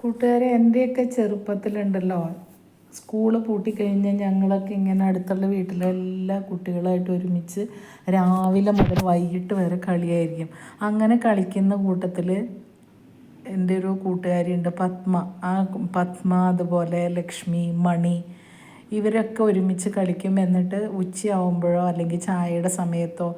കൂട്ടുകാരെ എന്റെയൊക്കെ ചെറുപ്പത്തിലുണ്ടല്ലോ. സ്കൂൾ പൂട്ടിക്കഴിഞ്ഞാൽ ഞങ്ങളൊക്കെ ഇങ്ങനെ അടുത്തുള്ള വീട്ടിലെ എല്ലാ കുട്ടികളായിട്ട് ഒരുമിച്ച് രാവിലെ മുതൽ വൈകിട്ട് വരെ കളിയായിരിക്കും. അങ്ങനെ കളിക്കുന്ന കൂട്ടത്തിൽ എന്റെ ഒരു കൂട്ടുകാരിയുണ്ട് പത്മ. ആ പത്മ അതുപോലെ ലക്ഷ്മി മണി ഇവരൊക്കെ ഒരുമിച്ച് കളിക്കും. എന്നിട്ട് ഉച്ചയാവുമ്പോഴോ അല്ലെങ്കിൽ ചായയുടെ സമയത്തോ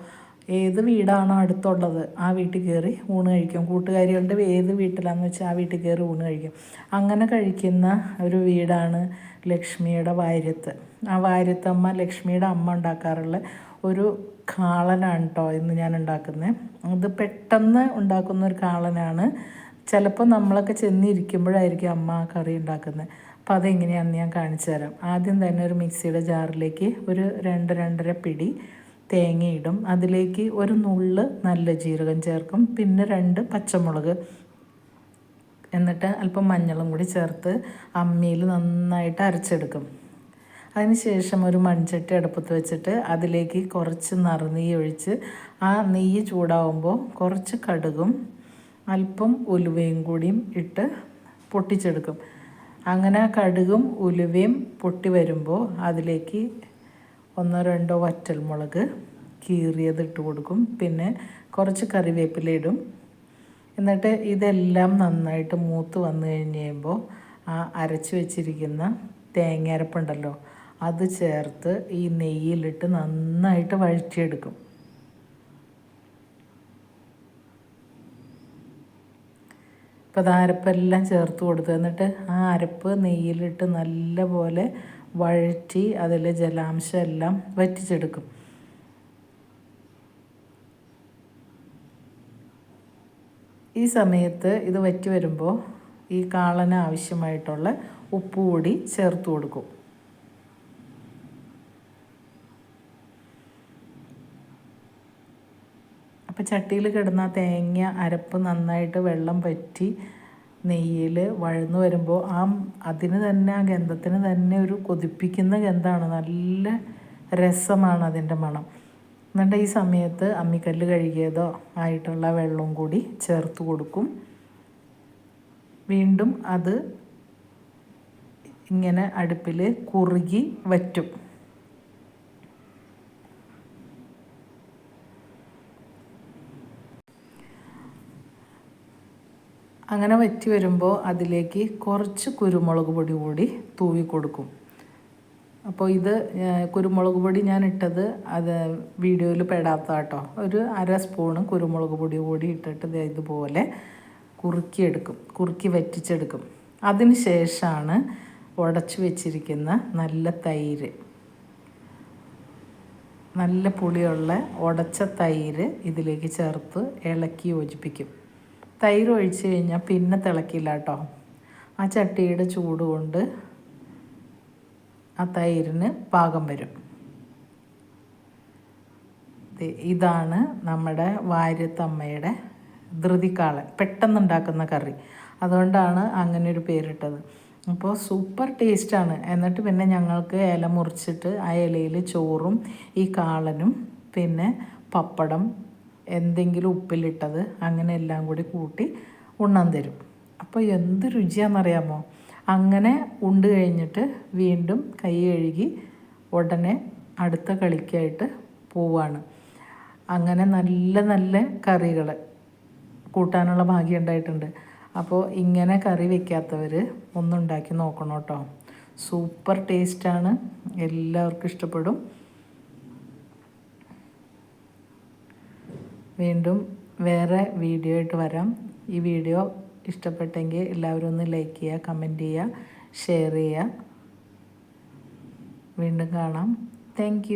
ഏത് വീടാണോ അടുത്തുള്ളത് ആ വീട്ടിൽ കയറി ഊണ് കഴിക്കും. കൂട്ടുകാരികളുടെ ഏത് വീട്ടിലാണെന്ന് വെച്ചാൽ ആ വീട്ടിൽ കയറി ഊണ് കഴിക്കും. അങ്ങനെ കഴിക്കുന്ന ഒരു വീടാണ് ലക്ഷ്മിയുടെ വാര്യത്ത്. ആ വാര്യത്തമ്മ ലക്ഷ്മിയുടെ അമ്മ ഉണ്ടാക്കാറുള്ള ഒരു കാളനാണ് കേട്ടോ ഇന്ന് ഞാൻ ഉണ്ടാക്കുന്നത് അത് പെട്ടെന്ന് ഉണ്ടാക്കുന്ന ഒരു കാളനാണ്. ചിലപ്പോൾ നമ്മളൊക്കെ ചെന്നിരിക്കുമ്പോഴായിരിക്കും അമ്മ ആ കറി ഉണ്ടാക്കുന്നത് അപ്പോൾ അതെങ്ങനെയാണെന്ന് ഞാൻ കാണിച്ചു തരാം. ആദ്യം തന്നെ ഒരു മിക്സിയുടെ ജാറിലേക്ക് ഒരു രണ്ട് രണ്ടര പിടി തേങ്ങയിടും. അതിലേക്ക് ഒരു നുള്ള് നല്ല ജീരകം ചേർക്കും. പിന്നെ രണ്ട് പച്ചമുളക്. എന്നിട്ട് അല്പം മഞ്ഞളും കൂടി ചേർത്ത് അമ്മിയിൽ നന്നായിട്ട് അരച്ചെടുക്കും. അതിനുശേഷം ഒരു മൺചട്ടി അടുപ്പത്ത് വെച്ചിട്ട് അതിലേക്ക് കുറച്ച് നറുനെയ്യ് ഒഴിച്ച് ആ നെയ്യ് ചൂടാവുമ്പോൾ കുറച്ച് കടുകും അല്പം ഉലുവയും കൂടിയും ഇട്ട് പൊട്ടിച്ചെടുക്കും. അങ്ങനെ കടുകും ഉലുവയും പൊട്ടി വരുമ്പോൾ അതിലേക്ക് ഒന്നോ രണ്ടോ വറ്റൽമുളക് കീറിയത് ഇട്ട് കൊടുക്കും. പിന്നെ കുറച്ച് കറിവേപ്പില ഇടും. എന്നിട്ട് ഇതെല്ലാം നന്നായിട്ട് മൂത്ത് വന്നു കഴിഞ്ഞ് കഴിയുമ്പോൾ ആ അരച്ച് വെച്ചിരിക്കുന്ന തേങ്ങ അരപ്പുണ്ടല്ലോ അത് ചേർത്ത് ഈ നെയ്യിലിട്ട് നന്നായിട്ട് വഴറ്റിയെടുക്കും. ഇപ്പോൾ അത് അരപ്പെല്ലാം ചേർത്ത് കൊടുത്തു എന്നിട്ട് ആ അരപ്പ് നെയ്യിലിട്ട് നല്ലപോലെ വഴറ്റി അതിൽ ജലാംശം എല്ലാം വറ്റിച്ചെടുക്കും. ഈ സമയത്ത് ഇത് വറ്റി വരുമ്പോൾ ഈ കാളന് ആവശ്യമായിട്ടുള്ള ഉപ്പ് കൂടി ചേർത്ത് കൊടുക്കും. അപ്പോൾ ചട്ടിയിൽ കിടന്ന തേങ്ങ അരപ്പ് നന്നായിട്ട് വെള്ളം വറ്റി നെയ്യിൽ വഴന്നു വരുമ്പോൾ ആ അതിന് തന്നെ ആ ഗന്ധത്തിന് തന്നെ ഒരു കൊതിപ്പിക്കുന്ന ഗന്ധമാണ് നല്ല രസമാണ് അതിന്റെ മണം. എന്നിട്ട് ഈ സമയത്ത് അമ്മിക്കല്ല് കഴുകിയതോ ആയിട്ടുള്ള വെള്ളവും കൂടി ചേർത്ത് കൊടുക്കും. വീണ്ടും അത് ഇങ്ങനെ അടുപ്പിൽ കുറുകി വറ്റും. അങ്ങനെ വറ്റി വരുമ്പോൾ അതിലേക്ക് കുറച്ച് കുരുമുളക് പൊടി കൂടി തൂവി കൊടുക്കും. അപ്പോൾ ഇത് കുരുമുളക് പൊടി ഞാൻ ഇട്ടത് അത് വീഡിയോയിൽ പെടാത്ത കേട്ടോ ഒരു അര സ്പൂണ് കുരുമുളക് പൊടി കൂടി ഇട്ടിട്ട് ഇതുപോലെ കുറുക്കിയെടുക്കും കുറുക്കി വറ്റിച്ചെടുക്കും. അതിന് ശേഷമാണ് ഉടച്ചു വെച്ചിരിക്കുന്ന നല്ല തൈര് നല്ല പുളിയുള്ള ഉടച്ച തൈര് ഇതിലേക്ക് ചേർത്ത് ഇളക്കി യോജിപ്പിക്കും. തൈര് ഒഴിച്ച് കഴിഞ്ഞാൽ പിന്നെ തിളക്കില്ല കേട്ടോ. ആ ചട്ടിയുടെ ചൂട് കൊണ്ട് ആ തൈരിന് പാകം വരും. ഇതാണ് നമ്മുടെ വാര്യത്തമ്മയുടെ ധൃതിക്കാളൻ പെട്ടെന്നുണ്ടാക്കുന്ന കറി. അതുകൊണ്ടാണ് അങ്ങനെ ഒരു പേരിട്ടത്. അപ്പോൾ സൂപ്പർ ടേസ്റ്റാണ് എന്നിട്ട് പിന്നെ ഞങ്ങൾക്ക് ഇല മുറിച്ചിട്ട് ആ ഇലയിൽ ചോറും ഈ കാളനും പിന്നെ പപ്പടം എന്തെങ്കിലും ഉപ്പിലിട്ടത് അങ്ങനെ എല്ലാം കൂടി കൂട്ടി ഉണ്ണാൻ തരും. അപ്പോൾ എന്ത് രുചിയാണെന്നറിയാമോ അങ്ങനെ ഉണ്ട് കഴിഞ്ഞിട്ട് വീണ്ടും കൈ കഴുകി ഉടനെ അടുത്ത കളിക്കായിട്ട് പോവാണ്. അങ്ങനെ നല്ല നല്ല കറികൾ കൂട്ടാനുള്ള ഭാഗ്യം ഉണ്ടായിട്ടുണ്ട്. അപ്പോൾ ഇങ്ങനെ കറി വെക്കാത്തവർ ഒന്നുണ്ടാക്കി നോക്കണം കേട്ടോ. സൂപ്പർ ടേസ്റ്റാണ്. എല്ലാവർക്കും ഇഷ്ടപ്പെടും. വീണ്ടും വേറെ വീഡിയോ ആയിട്ട് വരാം. ഈ വീഡിയോ ഇഷ്ടപ്പെട്ടെങ്കിൽ എല്ലാവരും ഒന്ന് ലൈക്ക് ചെയ്യുക കമന്റ് ചെയ്യുക ഷെയർ ചെയ്യുക. വീണ്ടും കാണാം. താങ്ക്